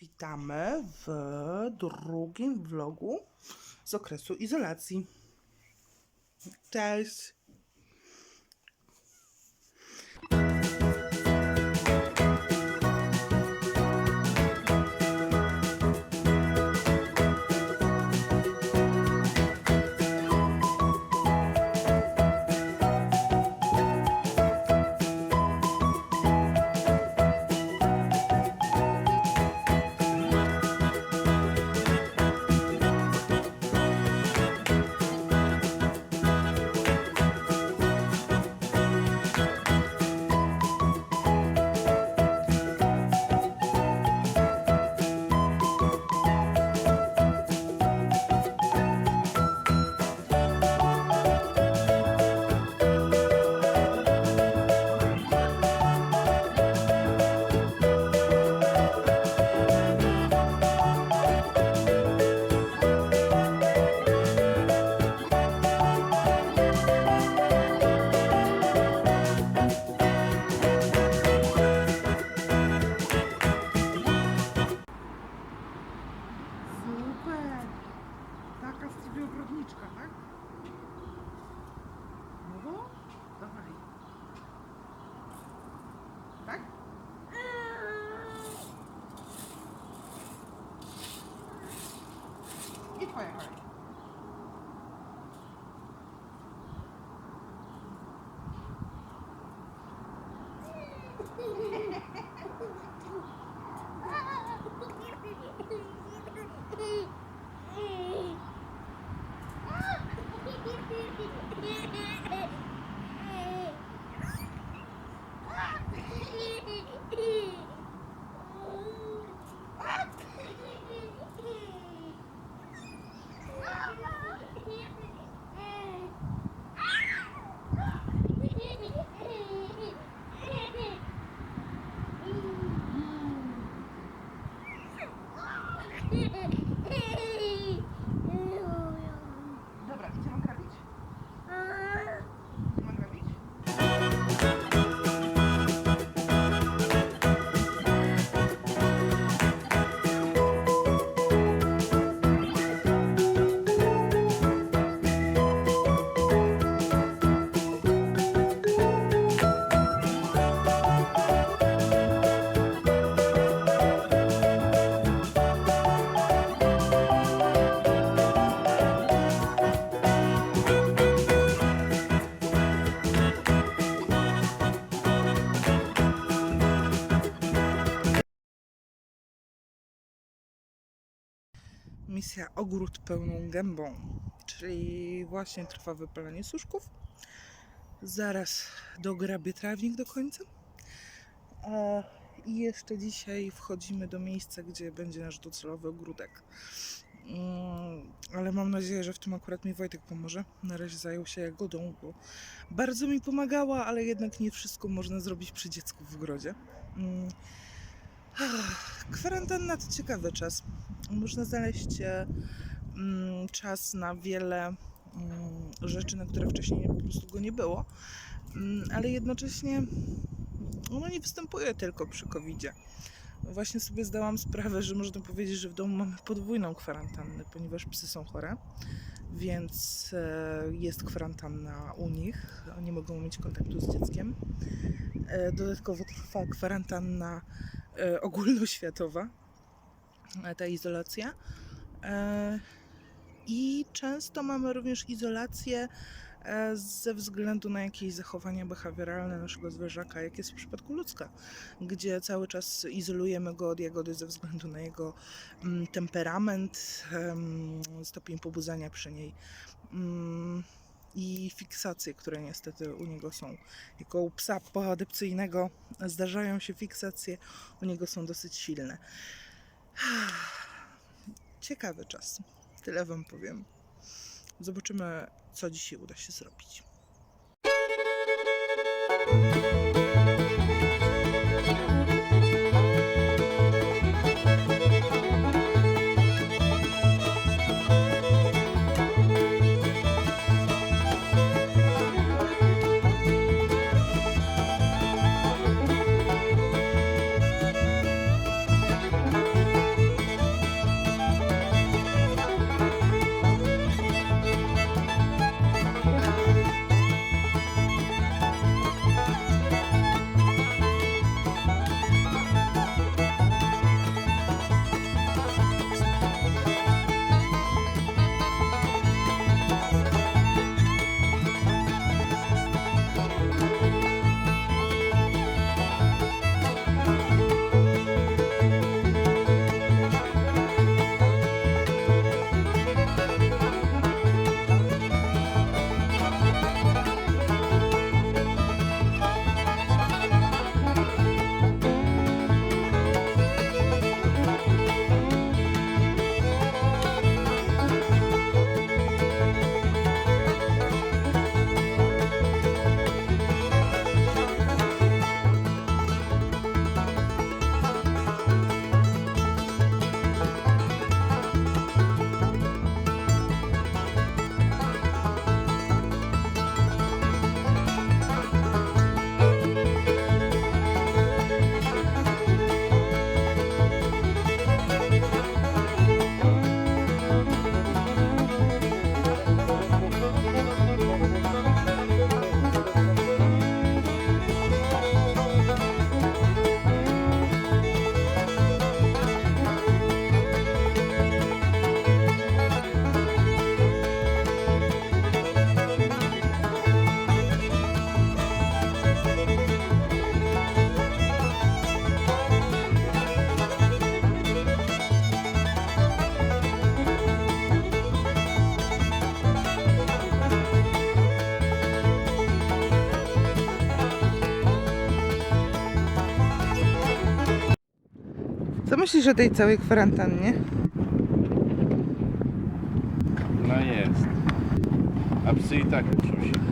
Witamy w drugim vlogu z okresu izolacji. Cześć! Krummer. Yeah. Misja ogród pełną gębą, czyli właśnie trwa wypalanie suszków. Zaraz dograbię trawnik do końca. I jeszcze dzisiaj wchodzimy do miejsca, gdzie będzie nasz docelowy ogródek. Mm, Ale mam nadzieję, że w tym akurat mi Wojtek pomoże. Na razie zajął się jagodą, bo bardzo mi pomagała, ale jednak nie wszystko można zrobić przy dziecku w ogrodzie. Kwarantanna to ciekawy czas. Można znaleźć e, mm, czas na wiele mm, rzeczy, na które wcześniej po prostu go nie było, Mm, ale jednocześnie ono nie występuje tylko przy COVID-zie. Właśnie sobie zdałam sprawę, że można powiedzieć, że w domu mamy podwójną kwarantannę, ponieważ psy są chore, więc e, jest kwarantanna u nich, nie mogą mieć kontaktu z dzieckiem. E, Dodatkowo trwa kwarantanna e, ogólnoświatowa, ta izolacja. I często mamy również izolację ze względu na jakieś zachowania behawioralne naszego zwierzaka, jak jest w przypadku ludzka, gdzie cały czas izolujemy go od jagody ze względu na jego mm, temperament, em, stopień pobudzania przy niej. mm, I fiksacje, które niestety u niego są. Jako u psa poadopcyjnego zdarzają się fiksacje, u niego są dosyć silne. Ciekawy czas. Tyle Wam powiem. Zobaczymy, co dzisiaj uda się zrobić. Co myślisz o tej całej kwarantannie? No jest. A psy i tak uczą się.